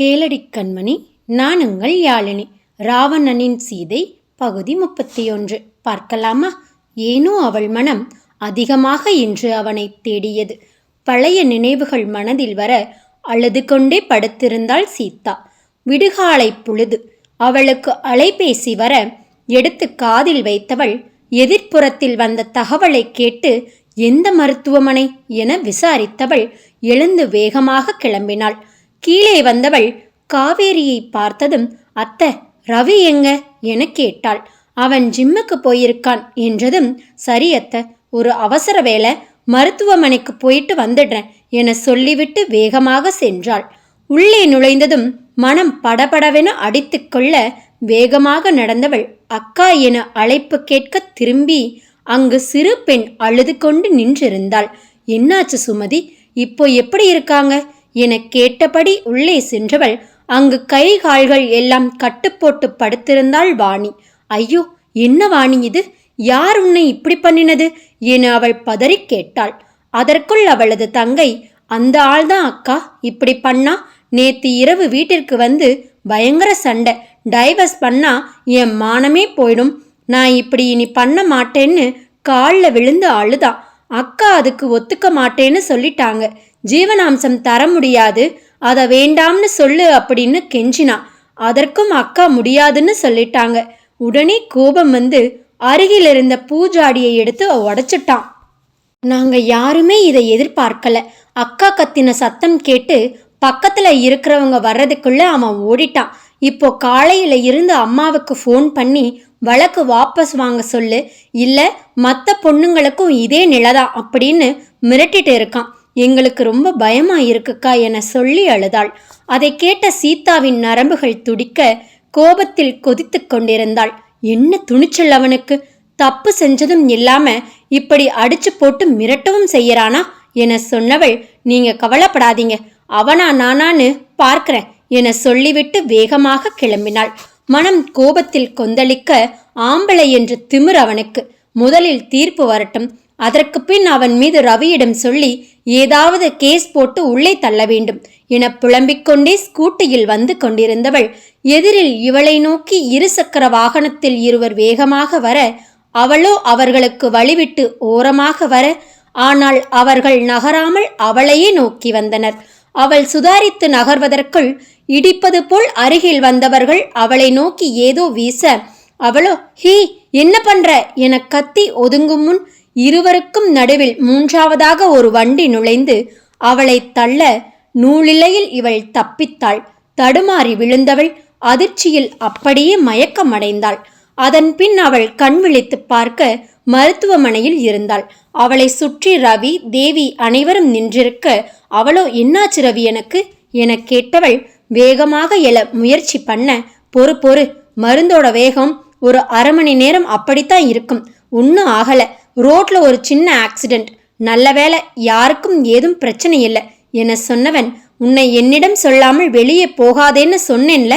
கேளடி கண்மணி நான் உங்கள் யாழினி. ராவணனின் சீதை பகுதி முப்பத்தி ஒன்று பார்க்கலாமா? ஏனோ அவள் மனம் அதிகமாக இன்று அவனை தேடியது. பழைய நினைவுகள் மனதில் வர அழுது கொண்டே படுத்திருந்தாள் சீதா. விடுகாலை பொழுது. அவளுக்கு அலைபேசி வர எடுத்து காதில் வைத்தவள் எதிர்ப்புறத்தில் வந்த தகவலை கேட்டு எந்த மருத்துவமனை? என விசாரித்தவள் எழுந்து வேகமாக கிளம்பினாள். கீழே வந்தவள் காவேரியை பார்த்ததும் அத்தை ரவி எங்க? என கேட்டாள். அவன் ஜிம்முக்கு போயிருக்கான் என்றதும் சரி அத்தை ஒரு அவசர வேலை மருத்துவமனைக்கு போயிட்டு வந்துடுறேன் என சொல்லிவிட்டு வேகமாக சென்றாள். உள்ளே நுழைந்ததும் மனம் படபடவென அடித்துக்கொள்ள வேகமாக நடந்தவள் அக்கா என அழைப்பு கேட்க திரும்பி அங்கு சிறு பெண் அழுது கொண்டு நின்றிருந்தாள். என்னாச்சு சுமதி? இப்போ எப்படி இருக்காங்க? என கேட்டபடி உள்ளே சென்றவள் அங்கு கை கால்கள் எல்லாம் கட்டுப்போட்டு படுத்திருந்தாள் வாணி. ஐயோ என்ன வாணி இது? யார் உன்னை இப்படி பண்ணினது? என அவள் பதறி கேட்டாள். அதற்குள் அவளது தங்கை அந்த ஆள்தான் அக்கா இப்படி பண்ணா? நேத்து இரவு வீட்டிற்கு வந்து பயங்கர சண்டை. டைவர்ஸ் பண்ணா என் மானமே போயிடும். நான் இப்படி இனி பண்ண மாட்டேன்னு காலில் விழுந்து அழுதான் அக்கா அதுக்கு ஒத்துக்க மாட்டேன்னு சொல்லிட்டாங்க. ஜீவனாம்சம் தர முடியாது. அதை வேண்டாம்னு சொல்லு அப்படின்னு கெஞ்சினா. அதற்கும் அக்கா முடியாதுன்னு சொல்லிட்டாங்க. உடனே கோபம் வந்து அருகில் இருந்த பூஜாடியை எடுத்து உடைச்சிட்டான். நாங்க யாருமே இதை எதிர்பார்க்கல. அக்கா கத்தின சத்தம் கேட்டு பக்கத்துல இருக்கிறவங்க வர்றதுக்குள்ள அவன் ஓடிட்டான். இப்போ காலையில இருந்து அம்மாவுக்கு ஃபோன் பண்ணி வழக்கு வாபஸ் வாங்க சொல்லு. இல்ல மற்ற பொண்ணுங்களுக்கும் இதே நிலதான் அப்படின்னு மிரட்டிட்டு இருக்கான். எங்களுக்கு ரொம்ப பயமா இருக்குக்கா என சொல்லி அழுதாள். அதை கேட்ட சீதாவின் நரம்புகள் துடிக்க கோபத்தில் கொதித்து கொண்டிருந்தாள். என்ன துணிச்சல் அவனுக்கு? தப்பு செஞ்சதும் இல்லாம இப்படி அடிச்சு போட்டு மிரட்டவும் செய்யறானா? என சொன்னவள் நீங்க கவலைப்படாதீங்க. அவனா நானான்னு பார்க்கிறேன் என சொல்லிவிட்டு வேகமாக கிளம்பினாள். மனம் கோபத்தில் கொந்தளிக்க ஆம்பளை என்று திமிர் அவனுக்கு. முதலில் தீர்ப்பு வரட்டும். அதற்கு பின் அவன் மீது ரவியிடம் சொல்லி ஏதாவது கேஸ் போட்டு உள்ளே தள்ள வேண்டும் என புலம்பிக் கொண்டே ஸ்கூட்டியில் வந்து கொண்டிருந்தவள் எதிரில் இவளை நோக்கி இருசக்கர வாகனத்தில் இருவர் வேகமாக வர அவளோ அவர்களுக்கு வழிவிட்டு ஓரமாக வர ஆனால் அவர்கள் நகராமல் அவளையே நோக்கி வந்தனர். அவள் சுதாரித்து நகர்வதற்குள் இடிப்பது போல் அருகில் வந்தவர்கள் அவளை நோக்கி ஏதோ வீச அவளோ ஹீ என்ன பண்ற? என கத்தி ஒதுங்கும் முன் இருவருக்கும் நடுவில் மூன்றாவதாக ஒரு வண்டி நுழைந்து அவளை தள்ள நூலிலையில் இவள் தப்பித்தாள். தடுமாறி விழுந்தவள் அதிர்ச்சியில் அப்படியே மயக்கமடைந்தாள். அதன் பின் அவள் கண் விழித்து பார்க்க மருத்துவமனையில் இருந்தாள். அவளை சுற்றி ரவி தேவி அனைவரும் நின்றிருக்க அவளோ என்னாச்சு ரவி எனக்கு? என கேட்டவள் வேகமாக எழ முயற்சி பண்ண பொறு பொறு மருந்தோட வேகம் ஒரு அரை மணி நேரம் அப்படித்தான் இருக்கும். ஒன்றும் ஆகலை. ரோட்ல ஒரு சின்ன ஆக்சிடென்ட் நல்ல வேலை யாருக்கும் ஏதும் பிரச்சனை இல்லை. என சொன்னவன் உன்னை என்னிடம் சொல்லாமல் வெளியே போகாதேன்னு சொன்னேன்ல.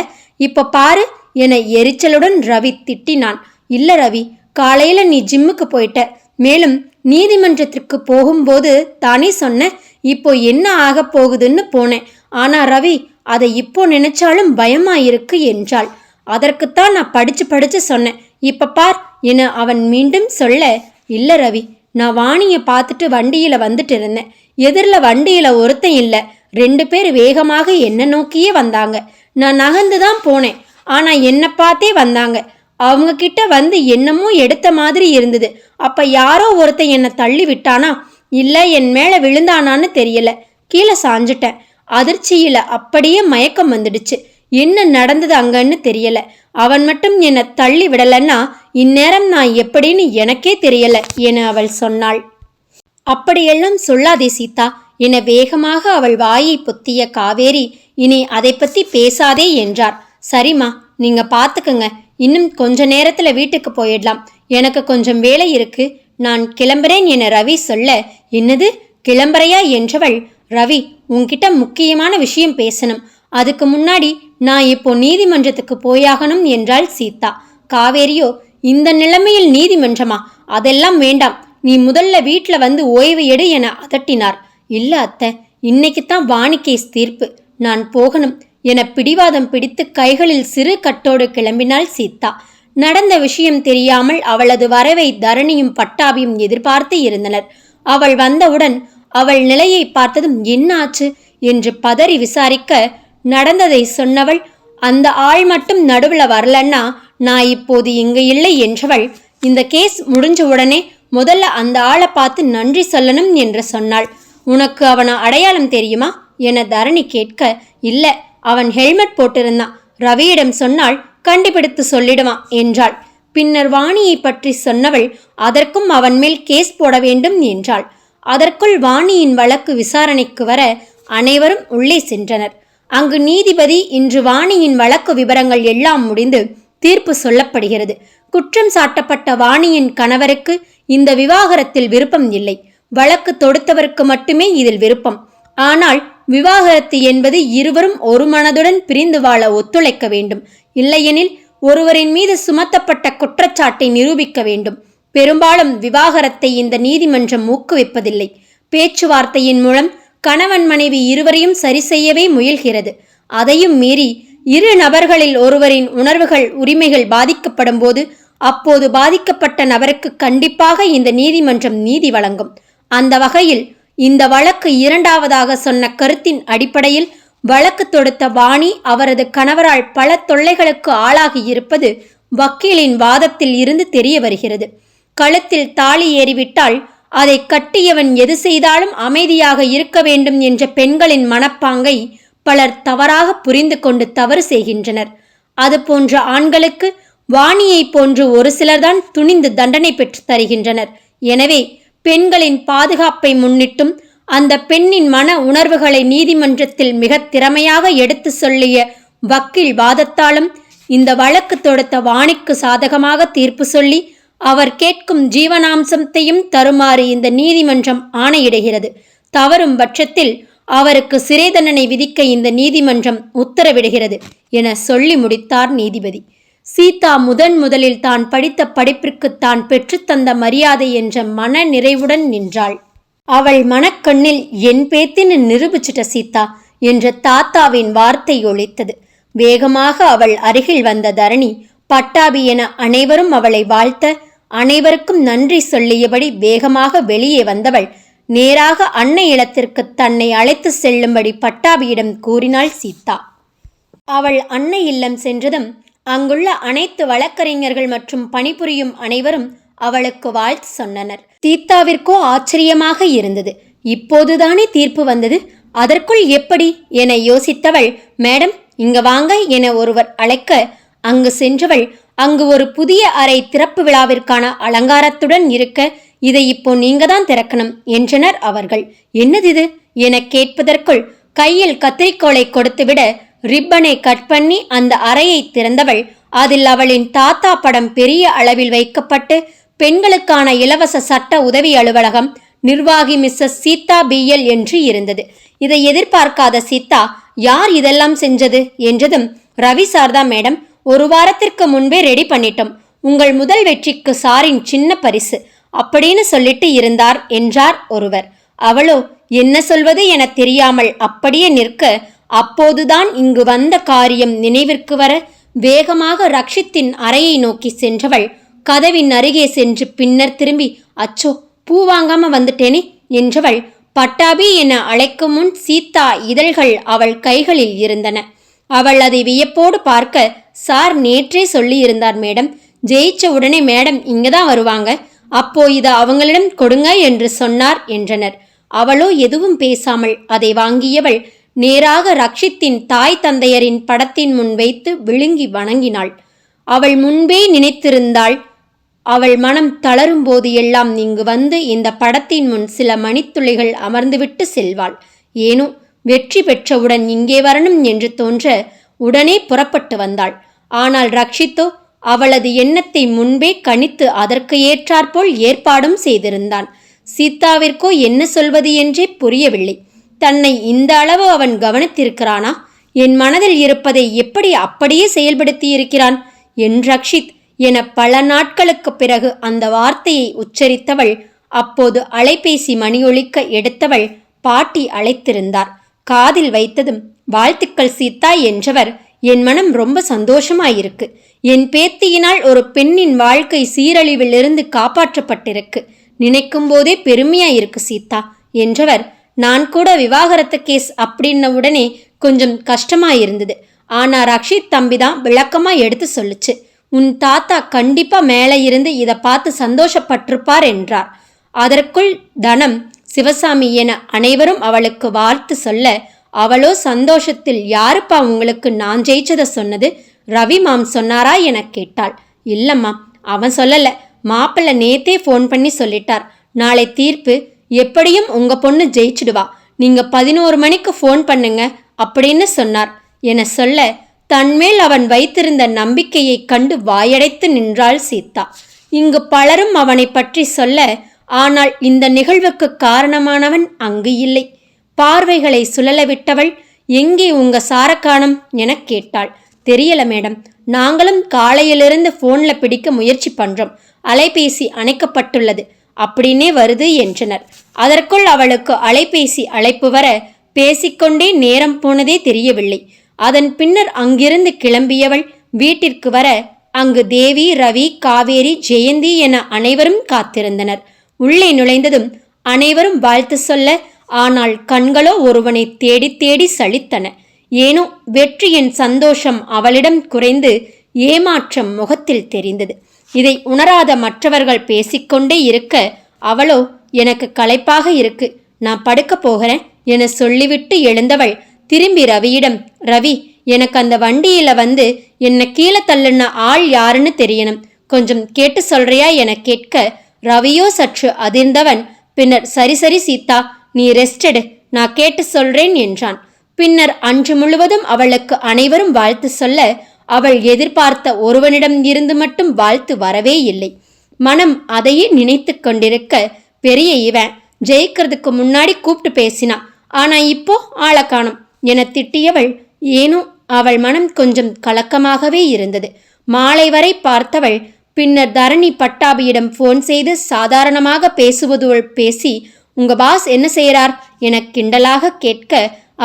இப்ப பாரு என எரிச்சலுடன் ரவி திட்டினான். இல்ல ரவி காலையில நீ ஜிம்முக்கு போயிட்ட. மேலும் நீதிமன்றத்திற்கு போகும்போது தானே சொன்ன இப்போ என்ன ஆக போகுதுன்னு போனேன். ஆனா ரவி அதை இப்போ நினைச்சாலும் பயமா இருக்கு என்றாள். அதற்குத்தான் நான் படிச்சு படிச்சு சொன்னேன். இப்ப பார் என அவன் மீண்டும் சொல்ல இல்லை ரவி நான் வாணியை பார்த்துட்டு வண்டியில் வந்துட்டு இருந்தேன். எதிரில் வண்டியில் ஒருத்தன் இல்லை. ரெண்டு பேர் வேகமாக என்னை நோக்கியே வந்தாங்க. நான் நகர்ந்து தான் போனேன். ஆனால் என்னை பார்த்தே வந்தாங்க. அவங்க கிட்ட வந்து என்னமோ எடுத்த மாதிரி இருந்தது. அப்போ யாரோ ஒருத்தன் என்னை தள்ளி விட்டானா? இல்லை என் மேலே விழுந்தானான்னு தெரியல. கீழே சாஞ்சிட்டேன். அதிர்ச்சியில் அப்படியே மயக்கம் வந்துடுச்சு. என்ன நடந்தது அங்கன்னு தெரியல. அவன் மட்டும் என்னை தள்ளி விடலன்னா இந்நேரம் நான் எப்படின்னு எனக்கே தெரியல என அவள் சொன்னாள். அப்படியெல்லாம் சொல்லாதே சீதா. என வேகமாக அவள் வாயை பொத்திய காவேரி இனி அதை பத்தி பேசாதே என்றார். சரிம்மா நீங்க பாத்துக்கங்க. இன்னும் கொஞ்ச நேரத்துல வீட்டுக்கு போயிடலாம். எனக்கு கொஞ்சம் வேலை இருக்கு. நான் கிளம்புறேன் என ரவி சொல்ல என்னது? கிளம்புறையா என்றவள் ரவி உன்கிட்ட முக்கியமான விஷயம் பேசணும். அதுக்கு முன்னாடி நான் இப்போ நீதிமன்றத்துக்கு போயாகணும் என்றாள் சீதா. காவேரியோ இந்த நிலைமையில் நீதிமன்றமா? அதெல்லாம் வேண்டாம். நீ முதல்ல வீட்டில் வந்து ஓய்வு எடு என அதட்டினார். இல்ல அத்தை இன்னைக்கு தான் வாணிகேஸ் தீர்ப்பு. நான் போகணும் என பிடிவாதம் பிடித்து கைகளில் சிறு கட்டோடு கிளம்பினாள் சீதா. நடந்த விஷயம் தெரியாமல் அவளது வரவை தரணியும் பட்டாபியும் எதிர்பார்த்து இருந்தனர். அவள் வந்தவுடன் அவள் நிலையை பார்த்ததும் என்ன ஆச்சு என்று பதறி விசாரிக்க நடந்ததை சொன்னவள் அந்த ஆள் மட்டும் நடுவில் வரலன்னா நான் இப்போது இங்கே இல்லை என்றவள் இந்த கேஸ் முடிஞ்ச உடனே முதல்ல அந்த ஆளை பார்த்து நன்றி சொல்லணும் என்று சொன்னாள். உனக்கு அவனை அடையாளம் தெரியுமா? என தரணி கேட்க இல்லை அவன் ஹெல்மெட் போட்டிருந்தான். ரவியிடம் சொன்னால் கண்டுபிடித்து சொல்லிடுவான் என்றாள். பின்னர் வாணியை பற்றி சொன்னவள் அதற்கும் அவன் மேல் கேஸ் போட வேண்டும் என்றாள். அதற்குள் வாணியின் வழக்கு விசாரணைக்கு வர அனைவரும் உள்ளே சென்றனர். அங்கு நீதிபதி இன்று வாணியின் வழக்கு விவரங்கள் எல்லாம் முடிந்து தீர்ப்பு சொல்லப்படுகிறது. குற்றம் சாட்டப்பட்ட வாணியின் கணவருக்கு இந்த விவாகரத்தில் விருப்பம் இல்லை. வழக்கு தொடுத்தவருக்கு மட்டுமே இதில் விருப்பம். ஆனால் விவாகரத்து என்பது இருவரும் ஒரு மனதுடன் பிரிந்து வாழ ஒத்துழைக்க வேண்டும். இல்லையெனில் ஒருவரின் மீது சுமத்தப்பட்ட குற்றச்சாட்டை நிரூபிக்க வேண்டும். பெரும்பாலும் விவாகரத்தை இந்த நீதிமன்றம் ஊக்குவிப்பதில்லை. பேச்சுவார்த்தையின் மூலம் கணவன் மனைவி இருவரையும் சரி செய்யவே முயல்கிறது. அதையும் மீறி இரு நபர்களில் ஒருவரின் உணர்வுகள் உரிமைகள் பாதிக்கப்படும் போது அப்போது பாதிக்கப்பட்ட நபருக்கு கண்டிப்பாக இந்த நீதிமன்றம் நீதி வழங்கும். அந்த வகையில் இந்த வழக்கு இரண்டாவதாக சொன்ன கருத்தின் அடிப்படையில் வழக்கு தொடுத்த வாணி அவரது கணவரால் பல தொல்லைகளுக்கு ஆளாகி இருப்பது வக்கீலின் வாதத்தில் இருந்து தெரிய வருகிறது. கழுத்தில் தாலி ஏறிவிட்டால் அதை கட்டியவன் எது செய்தாலும் அமைதியாக இருக்க வேண்டும் என்ற பெண்களின் மனப்பாங்கை பலர் தவறாக புரிந்து கொண்டு தவறு செய்கின்றனர். அது போன்ற ஆண்களுக்கு வாணியை போன்று ஒரு சிலர்தான் துணிந்து தண்டனை பெற்று தருகின்றனர். எனவே பெண்களின் பாதுகாப்பை முன்னிட்டும் அந்த பெண்ணின் மன உணர்வுகளை நீதிமன்றத்தில் மிக திறமையாக எடுத்து சொல்லிய வக்கீல் வாதத்தாலும் இந்த வழக்கு தொடுத்த வாணிக்கு சாதகமாக தீர்ப்பு சொல்லி அவர் கேட்கும் ஜீவனாம்சத்தையும் தருமாறு இந்த நீதிமன்றம் ஆணையிடுகிறது. தவறும் பட்சத்தில் அவருக்கு சிறை தண்டனை விதிக்க இந்த நீதிமன்றம் உத்தரவிடுகிறது என சொல்லி முடித்தார் நீதிபதி. சீதா முதன் முதலில் தான் படித்த படிப்பிற்கு தான் பெற்றுத்தந்த மரியாதை என்ற மன நிறைவுடன் நின்றாள். அவள் மனக்கண்ணில் என் பேத்தின்னு நிரூபிச்சிட்ட சீதா என்ற தாத்தாவின் வார்த்தை ஒழித்தது. வேகமாக அவள் அருகில் வந்த தரணி பட்டாபி என அனைவரும் அவளை வாழ்த்த அனைவருக்கும் நன்றி சொல்லியபடி வேகமாக வெளியே வந்தவள் நேராக அன்னை இடத்திற்கு தன்னை அழைத்து செல்லும்படி பட்டாபியிடம் கூறினாள் சீதா. அவள் அன்னை இல்லம் சென்றதும் அங்குள்ள அனைத்து வழக்கறிஞர்கள் மற்றும் பணிபுரியும் அனைவரும் அவளுக்கு வாழ்த்து சொன்னனர். சீதாவிற்கோ ஆச்சரியமாக இருந்தது. இப்போதுதானே தீர்ப்பு வந்தது? அதற்குள் எப்படி? என யோசித்தவள் மேடம் இங்க வாங்க என ஒருவர் அழைக்க அங்கு சென்றவள் அங்கு ஒரு புதிய அறை திறப்பு விழாவிற்கான அலங்காரத்துடன் இருக்க இதை இப்போ நீங்க தான் திறக்கணும் என்றனர் அவர்கள். என்னது இது என கேட்பதற்குள் கையில் கத்திரிக்கோளை கொடுத்துவிட ரிப்பனை கட் பண்ணி அந்த அறையை திறந்தவள் அதில் அவளின் தாத்தா படம் பெரிய அளவில் வைக்கப்பட்டு பெண்களுக்கான இலவச சட்ட உதவி அலுவலகம் நிர்வாகி மிஸ்ஸஸ் சீதா பிஎல் என்று இருந்தது. இதை எதிர்பார்க்காத சீதா யார் இதெல்லாம் செஞ்சது? என்றதும் ரவி சாரதா மேடம். ஒரு வாரத்திற்கு முன்பே ரெடி பண்ணிட்டோம். உங்கள் முதல் வெற்றிக்கு சாரின் சின்ன பரிசு. அப்படின்னு சொல்லிட்டு இருந்தார் என்றார் ஒருவர். அவளோ என்ன சொல்வது என தெரியாமல் அப்படியே நிற்க அப்போதுதான் இங்கு வந்த காரியம் நினைவிற்கு வர வேகமாக ரக்ஷித்தின் அறையை நோக்கி சென்றவள் கதவின் அருகே சென்று பின்னர் திரும்பி அச்சோ பூ வாங்காம வந்துட்டேனே என்றவள் பட்டாபி என அழைக்கும் முன் சீதா இதழ்கள் அவள் கைகளில் இருந்தன. அவள் அதை வியப்போடு பார்க்க சார் நேற்றே சொல்லியிருந்தார் மேடம். ஜெயிச்ச உடனே மேடம் இங்கே தான் வருவாங்க. அப்போ இதை அவங்களிடம் கொடுங்க என்று சொன்னார் என்றனர். அவளோ எதுவும் பேசாமல் அதை வாங்கியவள் நேராக ரக்ஷித்தின் தாய் தந்தையரின் படத்தின் முன் வைத்து விழுங்கி வணங்கினாள். அவள் முன்பே நினைத்திருந்தாள் அவள் மனம் தளரும் போது எல்லாம் இங்கு வந்து இந்த படத்தின் முன் சில மணித்துளிகள் அமர்ந்துவிட்டு செல்வாள். ஏனோ வெற்றி பெற்றவுடன் இங்கே வரணும் என்று தோன்ற உடனே புறப்பட்டு வந்தாள். ஆனால் ரக்ஷித்தோ அவளது எண்ணத்தை முன்பே கணித்து அதற்கு ஏற்றாற்போல் ஏற்பாடும் செய்திருந்தான். சீதாவிற்கோ என்ன சொல்வது என்றே புரியவில்லை. தன்னை இந்த அளவு அவன் கவனித்திருக்கிறானா? என் மனதில் இருப்பதை எப்படி அப்படியே செயல்படுத்தி இருக்கிறான் என் ரக்ஷித் என பல நாட்களுக்கு பிறகு அந்த வார்த்தையை உச்சரித்தவள் அப்போது அலைபேசி மணியொழிக்க எடுத்தவள் பாட்டி அழைத்திருந்தார். காதில் வைத்ததும் வாழ்த்துக்கள் சீதா என்றவர் என் மனம் ரொம்ப சந்தோஷமாயிருக்கு. என் பேத்தியினால் ஒரு பெண்ணின் வாழ்க்கை சீரழிவிலிருந்து காப்பாற்றப்பட்டிருக்கு. நினைக்கும் போதே பெருமையா இருக்கு சீதா. என்றவர் நான் கூட விவாகரத்து கேஸ் அப்படின்ன உடனே கொஞ்சம் கஷ்டமா இருந்தது ஆனா ரக்ஷித் தம்பி தான் விளக்கமா எடுத்து சொல்லுச்சு. உன் தாத்தா கண்டிப்பா மேலே இருந்து இதை பார்த்து சந்தோஷப்பட்டிருப்பார் என்றார். அதற்குள் தனம் சிவசாமி என அனைவரும் அவளுக்கு வாழ்த்து சொல்ல அவளோ சந்தோஷத்தில் யாருப்பா உங்களுக்கு நான் ஜெயிச்சதை சொன்னது? ரவி மாம் சொன்னாரா என கேட்டாள். இல்லம்மா அவன் சொல்லலை. மாப்பிள்ளை நேத்தே ஃபோன் பண்ணி சொல்லிட்டார். நாளை தீர்ப்பு. எப்படியும் உங்க பொண்ணு ஜெயிச்சிடுவா. நீங்க பதினோரு மணிக்கு ஃபோன் பண்ணுங்க அப்படின்னு சொன்னார். என சொல்ல தன்மேல் அவன் வைத்திருந்த நம்பிக்கையை கண்டு வாயடைத்து நின்றாள் சீதா. இங்கு பலரும் அவனை பற்றி சொல்ல ஆனால் இந்த நிகழ்வுக்கு காரணமானவன் அங்கு இல்லை. பார்வைகளை சுழல விட்டவள் எங்கே உங்க சாரக்காணம் என கேட்டாள். தெரியல மேடம். நாங்களும் காலையிலிருந்து போன்ல பிடிக்க முயற்சி பண்றோம். அலைபேசி அணைக்கப்பட்டுள்ளது. அப்படின்னே வருது என்றனர். அதற்குள் அவளுக்கு அலைபேசி அழைப்பு வர பேசிக்கொண்டே நேரம் போனதே தெரியவில்லை. அதன் பின்னர் அங்கிருந்து கிளம்பியவள் வீட்டிற்கு வர அங்கு தேவி ரவி காவேரி ஜெயந்தி என அனைவரும் காத்திருந்தனர். உள்ளே நுழைந்ததும் அனைவரும் வாழ்த்து சொல்ல ஆனால் கண்களோ ஒருவனை தேடி தேடி சளித்தன ஏனோ வெற்றியின் சந்தோஷம் அவளிடம் குறைந்து ஏமாற்றம் முகத்தில் தெரிந்தது. இதை உணராத மற்றவர்கள் பேசிக்கொண்டே இருக்க அவளோ எனக்கு களைப்பாக இருக்கு. நான் படுக்க போகிறேன் என சொல்லிவிட்டு எழுந்தவள் திரும்பி ரவியிடம் ரவி எனக்கு அந்த வண்டியில வந்து என்னை கீழே தள்ளுன ஆள் யாருன்னு தெரியணும். கொஞ்சம் கேட்டு சொல்றியா? என கேட்க ரவியோ சற்று அதிர்ந்தவன். பின்னர் சரி சரி சீதா நீ ரெஸ்ட் எடு. நான் கேட்டு சொல்றேன் என்றான். பின்னர் அன்று முழுவதும் அவளுக்கு அனைவரும் வாழ்த்து சொல்ல அவள் எதிர்பார்த்த ஒருவனிடம் இருந்து மட்டும் வாழ்த்து வரவே இல்லை. மனம் அதையே நினைத்து கொண்டிருக்க பெரிய இவன் ஜெயிக்கிறதுக்கு முன்னாடி கூப்பிட்டு பேசினான் ஆனா இப்போ ஆளை காணும் என திட்டியவள் ஏனோ அவள் மனம் கொஞ்சம் கலக்கமாகவே இருந்தது. மாலை வரை பார்த்தவள் பின்னர் தரணி பட்டாபியிடம் ஃபோன் செய்து சாதாரணமாக பேசுவதுவள் பேசி உங்க பாஸ் என்ன செய்யறார் என கிண்டலாக கேட்க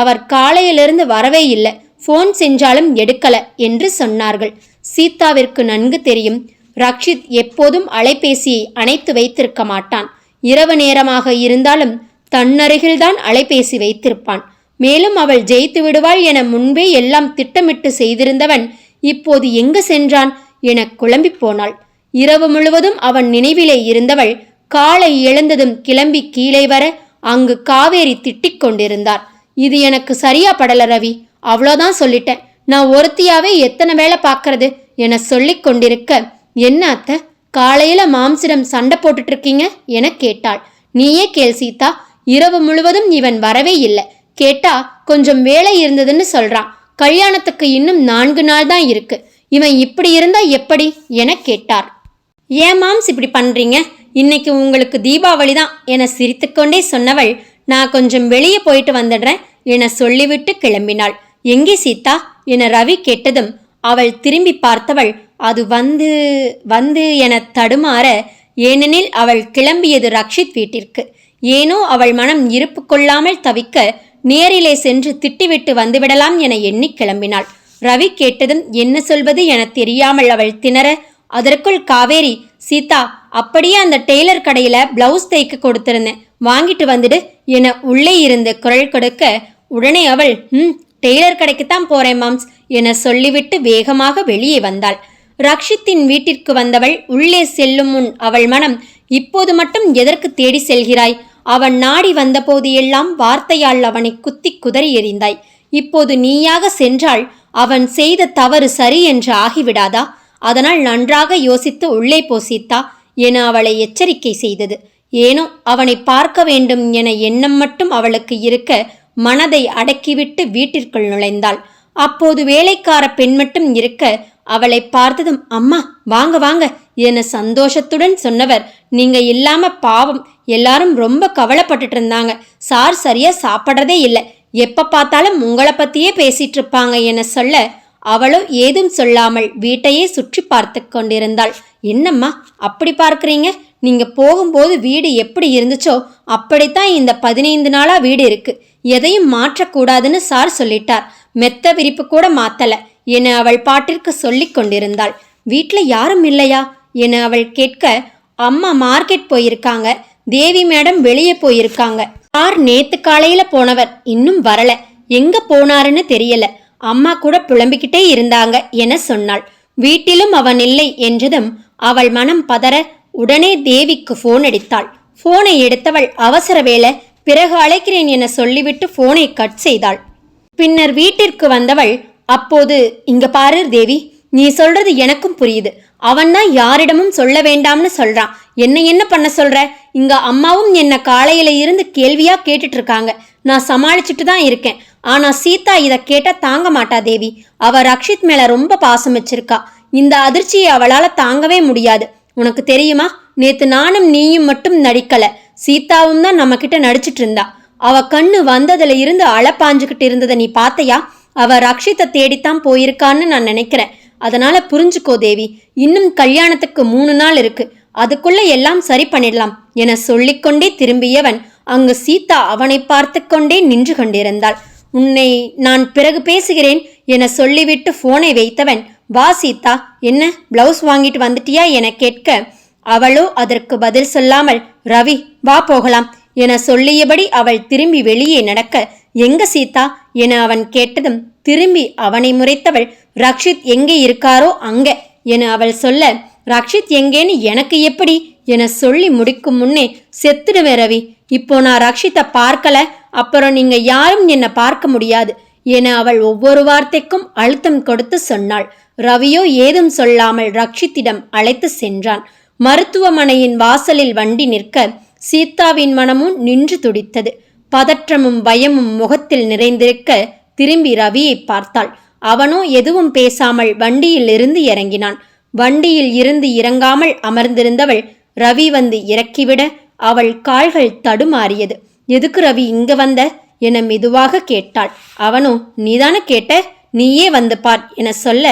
அவர் காலையிலிருந்து வரவே இல்லை. ஃபோன் செஞ்சாலும் எடுக்கல என்று சொன்னார்கள். சீதாவிற்கு நன்கு தெரியும். ரக்ஷித் எப்போதும் அலைபேசியை அணைத்து வைத்திருக்க மாட்டான். இரவு நேரமாக இருந்தாலும் தன்னருகில்தான் அலைபேசி வைத்திருப்பான். மேலும் அவள் ஜெயித்து விடுவாள் என முன்பே எல்லாம் திட்டமிட்டு செய்திருந்தவன் இப்போது எங்கு சென்றான்? என குழம்பி போனாள். இரவு முழுவதும் அவன் நினைவிலே இருந்தவள் காலை எழுந்ததும் கிளம்பி கீழே வர அங்கு காவேரி திட்டிக் கொண்டிருந்தார். இது எனக்கு சரியா படல ரவி. அவ்வளோதான் சொல்லிட்டேன். நான் ஒருத்தியாவே எத்தனை வேலை பார்க்கறது என சொல்லிக் கொண்டிருக்க என்ன அத்தை? காலையில மாம்சிடம் சண்டை போட்டுட்டு இருக்கீங்க என கேட்டாள். நீயே கேள் சீதா. இரவு முழுவதும் இவன் வரவே இல்லை. கேட்டா கொஞ்சம் வேலை இருந்ததுன்னு சொல்றான். கல்யாணத்துக்கு இன்னும் நான்கு நாள் தான் இருக்கு. இவன் இப்படி இருந்தா எப்படி? என கேட்டார். ஏன் மாம்ஸ் இப்படி பண்றீங்க? இன்னைக்கு உங்களுக்கு தீபாவளி தான் என சிரித்துக்கொண்டே சொன்னவள் நான் கொஞ்சம் வெளியே போயிட்டு வந்துடுறேன் என சொல்லிவிட்டு கிளம்பினாள். எங்கே சீதா? என ரவி கேட்டதும் அவள் திரும்பி பார்த்தவள் அது வந்து வந்து என தடுமாற ஏனெனில் அவள் கிளம்பியது ரக்ஷித் வீட்டிற்கு. ஏனோ அவள் மனம் இருப்பு கொள்ளாமல் தவிக்க நேரிலே சென்று திட்டிவிட்டு வந்துவிடலாம் என எண்ணி கிளம்பினாள். ரவி கேட்டதும் என்ன சொல்வது? என தெரியாமல் அவள் திணற அதற்குள் காவேரி சீதா அப்படியே அந்த டெய்லர் கடையில பிளவுஸ் தைக்க கொடுத்திருந்தேன். வாங்கிட்டு வந்துடு. என உள்ளே இருந்து குரல் கொடுக்க உடனே அவள் ம் டெய்லர் கடைக்குத்தான் போறேன் மாம்ஸ் என சொல்லிவிட்டு வேகமாக வெளியே வந்தாள். ரக்ஷித்தின் வீட்டிற்கு வந்தவள் உள்ளே செல்லும் முன் அவள் மனம் இப்போது மட்டும் எதற்கு தேடி செல்கிறாய்? அவன் நாடி வந்தபோது எல்லாம் வார்த்தையால் அவனை குத்தி குதறி எறிந்தாய். இப்போது நீயாக சென்றால் அவன் செய்த தவறு சரி என்று ஆகிவிடாதா? அதனால் நன்றாக யோசித்து உள்ளே போசித்தா என அவளை எச்சரிக்கை செய்தது. ஏனோ அவனை பார்க்க வேண்டும் என எண்ணம் மட்டும் அவளுக்கு இருக்க மனதை அடக்கிவிட்டு வீட்டிற்குள் நுழைந்தாள். அப்போது வேலைக்கார பெண் மட்டும் இருக்க அவளை பார்த்ததும் அம்மா வாங்க வாங்க என சந்தோஷத்துடன் சொன்னவர். நீங்க இல்லாம பாவம் எல்லாரும் ரொம்ப கவலைப்பட்டுட்டு இருந்தாங்க. சார் சரியா சாப்பிட்றதே இல்லை. எப்ப பார்த்தாலும் உங்களை பத்தியே பேசிட்டு இருப்பாங்க என சொல்ல அவளோ ஏதும் சொல்லாமல் வீட்டையே சுற்றி பார்த்து கொண்டிருந்தாள். என்னம்மா அப்படி பார்க்குறீங்க? நீங்கள் போகும்போது வீடு எப்படி இருந்துச்சோ அப்படித்தான் இந்த பதினைந்து நாளாக வீடு இருக்கு. எதையும் மாற்றக்கூடாதுன்னு சார் சொல்லிட்டார். மெத்த விரிப்பு கூட மாற்றலை என அவள் பாட்டிற்கு சொல்லி கொண்டிருந்தாள். வீட்டில் யாரும் இல்லையா? என அவள் கேட்க அம்மா மார்க்கெட் போயிருக்காங்க. தேவி மேடம் வெளியே போயிருக்காங்க. சார் நேத்து காலையில போனவர் இன்னும் வரல. எங்க போனாருன்னு தெரியல. அம்மா கூட புலம்பிக்கிட்டே இருந்தாங்க என சொன்னாள். வீட்டிலும் அவன் இல்லை என்றதும் அவள் மனம் பதற உடனே தேவிக்கு ஃபோன் அடித்தாள். ஃபோனை எடுத்தவள் அவசர வேலை பிறகு அழைக்கிறேன் என சொல்லிவிட்டு ஃபோனை கட் செய்தாள். பின்னர் வீட்டிற்கு வந்தவள் அப்போது இங்க பாரு தேவி நீ சொல்றது எனக்கும் புரியுது. அவன் தான் யாரிடமும் சொல்ல வேண்டாம்னு சொல்றான். என்ன என்ன பண்ண சொல்ற? இங்க அம்மாவும் என்ன காலையில இருந்து கேள்வியா கேட்டுட்டு இருக்காங்க. நான் சமாளிச்சுட்டு தான் இருக்கேன். ஆனா சீதா இதை கேட்ட தாங்க மாட்டா தேவி. அவ ரக்ஷித் மேல ரொம்ப பாசம் வச்சிருக்கா. இந்த அதிர்ச்சியை அவளால தாங்கவே முடியாது. உனக்கு தெரியுமா? நேத்து நானும் நீயும் மட்டும் நடிக்கல. சீதாவும் தான் நம்ம கிட்ட நடிச்சிட்டு இருந்தா. அவ கண்ணு வந்ததுல இருந்து அளப்பாஞ்சுக்கிட்டு இருந்ததை நீ பார்த்தையா அவ ரக்ஷித்தை தேடித்தான் போயிருக்கான்னு நான் நினைக்கிறேன். அதனால புரிஞ்சுக்கோ தேவி. இன்னும் கல்யாணத்துக்கு மூணு நாள் இருக்கு. அதுக்குள்ள எல்லாம் சரி பண்ணிடலாம் என சொல்லிக்கொண்டே திரும்பியவன் அங்கு சீதா அவனை பார்த்து கொண்டே நின்று கொண்டிருந்தாள். உன்னை நான் பிறகு பேசுகிறேன் என சொல்லிவிட்டு போனை வைத்தவன் வா சீதா என்ன பிளவுஸ் வாங்கிட்டு வந்துட்டியா? என கேட்க அவளோ அதற்கு பதில் சொல்லாமல் ரவி வா போகலாம் என சொல்லியபடி அவள் திரும்பி வெளியே நடக்க எங்க சீதா? என அவன் கேட்டதும் திரும்பி அவனை முறைத்தவள் ரக்ஷித் எங்கே இருக்காரோ அங்க என அவள் சொல்ல ரக்ஷித் எங்கேன்னு எனக்கு எப்படி? என சொல்லி முடிக்கும் முன்னே செத்துடுவேன் ரவி. இப்போ நான் ரக்ஷித்தை பார்க்கல அப்புறம் நீங்க யாரும் என்னை பார்க்க முடியாது என அவள் ஒவ்வொரு வார்த்தைக்கும் அழுத்தம் கொடுத்து சொன்னாள். ரவியோ ஏதும் சொல்லாமல் ரக்ஷித்திடம் அழைத்து சென்றான். மருத்துவமனையின் வாசலில் வண்டி நிற்க சீதாவின் மனமும் நின்று துடித்தது. பதற்றமும் பயமும் முகத்தில் நிறைந்திருக்க திரும்பி ரவியை பார்த்தாள். அவனோ எதுவும் பேசாமல் வண்டியில் இருந்து இறங்கினான். வண்டியில் இருந்து இறங்காமல் அமர்ந்திருந்தவள் ரவி வந்து இறக்கிவிட அவள் கால்கள் தடுமாறியது. எதுக்கு ரவி இங்க வந்த? என மெதுவாக கேட்டாள். அவனோ நீதான கேட்ட? நீயே வந்து பார் என சொல்ல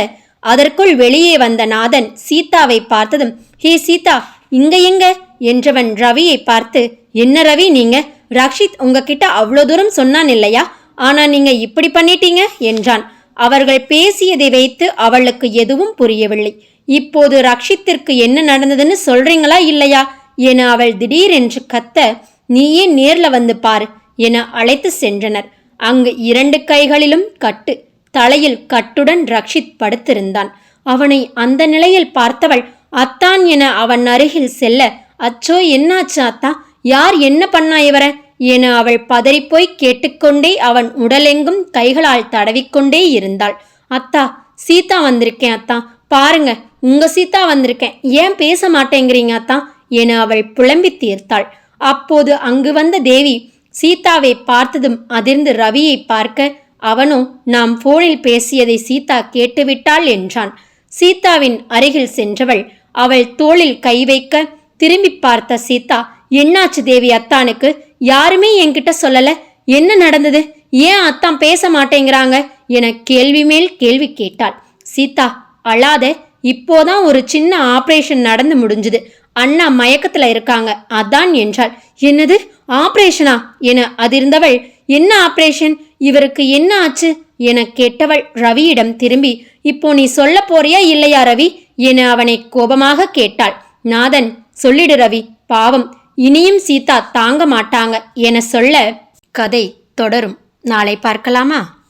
அதற்குள் வெளியே வந்த நாதன் சீதாவை பார்த்ததும் ஹே சீதா இங்க எங்க? என்றவன் ரவியை பார்த்து என்ன ரவி நீங்க? ரக்ஷித் உங்ககிட்ட அவ்வளோ தூரம் சொன்னான் இல்லையா? ஆனா நீங்க இப்படி பண்ணிட்டீங்க? என்றான். அவர்கள் பேசியதை வைத்து அவளுக்கு எதுவும் புரியவில்லை. இப்போது ரக்ஷித்திற்கு என்ன நடந்ததுன்னு சொல்றீங்களா இல்லையா? என அவள் திடீரென்று கத்த நீயே நேர்ல வந்து பாரு என அழைத்து சென்றனர். அங்கு இரண்டு கைகளிலும் கட்டு தலையில் கட்டுடன் ரக்ஷித் படுத்திருந்தான் அவனை அந்த நிலையில் பார்த்தவள் அத்தான் என அவன் அருகில் செல்ல அச்சோ என்னாச்சு அத்தா? யார் என்ன பண்ணா இவர? என அவள் பதறிப்போய் கேட்டுக்கொண்டே அவன் உடலெங்கும் கைகளால் தடவிக்கொண்டே இருந்தாள். அத்தா சீதா வந்திருக்கேன் அத்தா. பாருங்க உங்க சீதா வந்திருக்கேன். ஏன் பேச மாட்டேங்கிறீங்க அத்தா? என அவள் புலம்பி தீர்த்தாள். அப்போது அங்கு வந்த தேவி சீதாவை பார்த்ததும் அதிர்ந்து ரவியை பார்க்க அவனோ நாம் போனில் பேசியதை சீதா கேட்டுவிட்டாள் என்றான். சீதாவின் அருகில் சென்றவள் அவள் தோளில் கை வைக்க திரும்பி பார்த்த சீதா என்னாச்சு தேவி அத்தானுக்கு? யாருமே என்கிட்ட சொல்லல. என்ன நடந்தது? ஏன் அத்தான் பேச மாட்டேங்கிறாங்க? என கேள்வி மேல் கேள்வி கேட்டாள். சீதா அழாத. இப்போதான் ஒரு சின்ன ஆபரேஷன் நடந்து முடிஞ்சுது. அண்ணா மயக்கத்துல இருக்காங்க. அதான் என்றாள். என்னது? ஆபரேஷனா? என அதிர்ந்தவள். என்ன ஆபரேஷன்? இவருக்கு என்ன ஆச்சு? என கேட்டவள் ரவியிடம் திரும்பி இப்போ நீ சொல்ல போறியா இல்லையா ரவி? என அவனை கோபமாக கேட்டாள். நாதன் சொல்லிடு ரவி. பாவம். இனியும் சீதா தாங்க மாட்டாங்க என சொல்ல கதை தொடரும். நாளை பார்க்கலாமா?